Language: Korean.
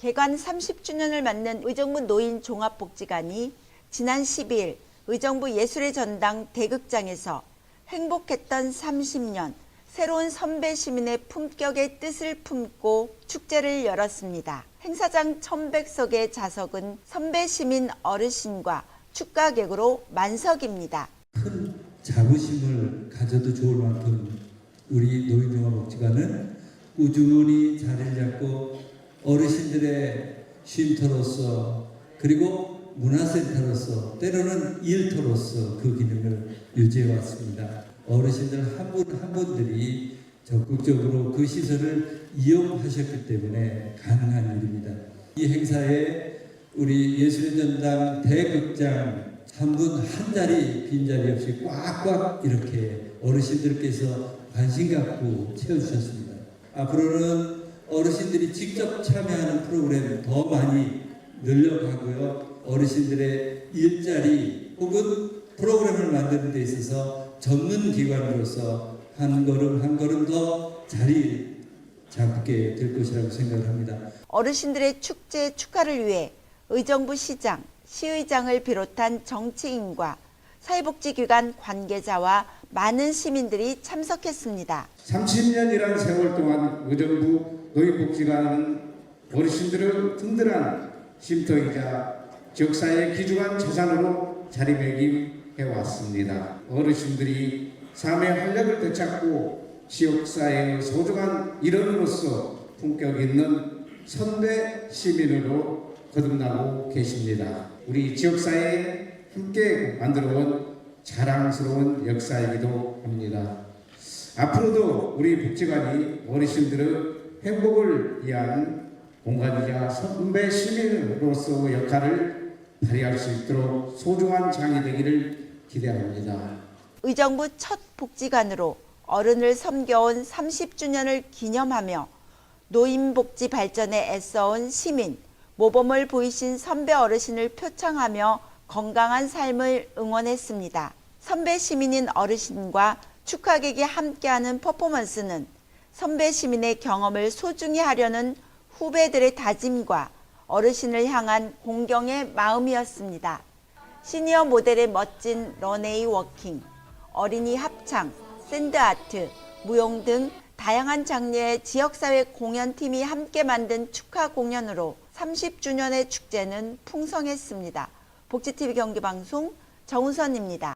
개관 30주년을 맞는 의정부 노인 종합복지관이 지난 12일 의정부 예술의 전당 대극장에서 행복했던 30년 새로운 선배 시민의 품격의 뜻을 품고 축제를 열었습니다. 행사장 1100석의 좌석은 선배 시민 어르신과 축가객으로 만석입니다. 큰 자부심을 가져도 좋을 만큼 우리 노인종합복지관은 꾸준히 자리를 잡고 어르신들의 쉼터로서 그리고 문화센터로서 때로는 일터로서 그 기능을 유지해 왔습니다. 어르신들 한 분 한 분들이 적극적으로 그 시설을 이용하셨기 때문에 가능한 일입니다. 이 행사에 우리 예술의 전당 대극장 한 분 한 자리 빈자리 없이 꽉꽉 이렇게 어르신들께서 관심 갖고 채워주셨습니다. 앞으로는 어르신들이 직접 참여하는 프로그램 더 많이 늘려가고요. 어르신들의 일자리 혹은 프로그램을 만드는 데 있어서 전문 기관으로서 한 걸음 한 걸음 더 자리 잡게 될 것이라고 생각을 합니다. 어르신들의 축제 축하를 위해 의정부 시장, 시의장을 비롯한 정치인과 사회복지기관 관계자와 많은 시민들이 참석했습니다. 30년이라는 세월 동안 의정부 노인복지관은 어르신들의 든든한 쉼터이자 지역사회의 귀중한 자산으로 자리매김해 왔습니다. 어르신들이 삶의 활력을 되찾고 지역사회의 소중한 일원으로서 품격 있는 선배 시민으로 거듭나고 계십니다. 우리 지역사회에 함께 만들어온 자랑스러운 역사이기도 합니다. 앞으로도 우리 복지관이 어르신들의 행복을 위한 공간이자 선배 시민으로서 역할을 발휘할 수 있도록 소중한 장이 되기를 기대합니다. 의정부 첫 복지관으로 어른을 섬겨온 30주년을 기념하며 노인복지 발전에 애써온 시민, 모범을 보이신 선배 어르신을 표창하며 건강한 삶을 응원했습니다. 선배 시민인 어르신과 축하객이 함께하는 퍼포먼스는 선배 시민의 경험을 소중히 하려는 후배들의 다짐과 어르신을 향한 공경의 마음이었습니다. 시니어 모델의 멋진 런웨이 워킹, 어린이 합창, 샌드아트, 무용 등 다양한 장르의 지역사회 공연팀이 함께 만든 축하 공연으로 30주년의 축제는 풍성했습니다. 복지TV 경기방송 정우선입니다.